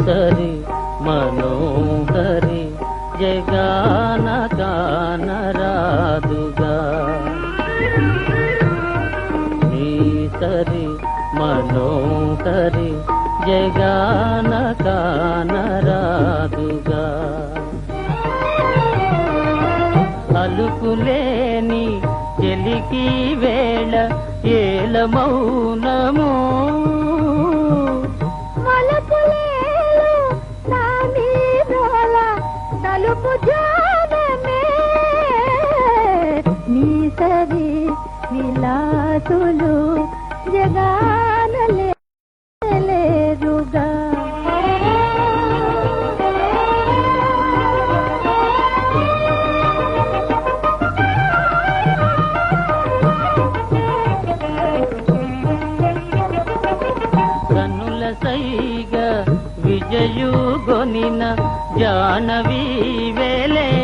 సరి మనోహరి జగాన కానరాదుగా సరి మనోహరి జగాన కానరాదుగా అలుకులేని చెలికి వేళ ఏల మౌనము విలాసులు జగానలే లేరుగా. కన్నుల సైగ జానవి వేలే.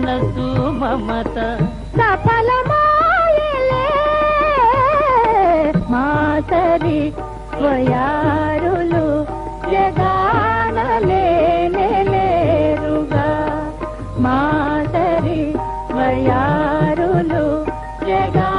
మనసు మమత. సఫలమాయలే మాసరి వయారులు జగానలే లేరుగా. మాసరి వయారులు జగా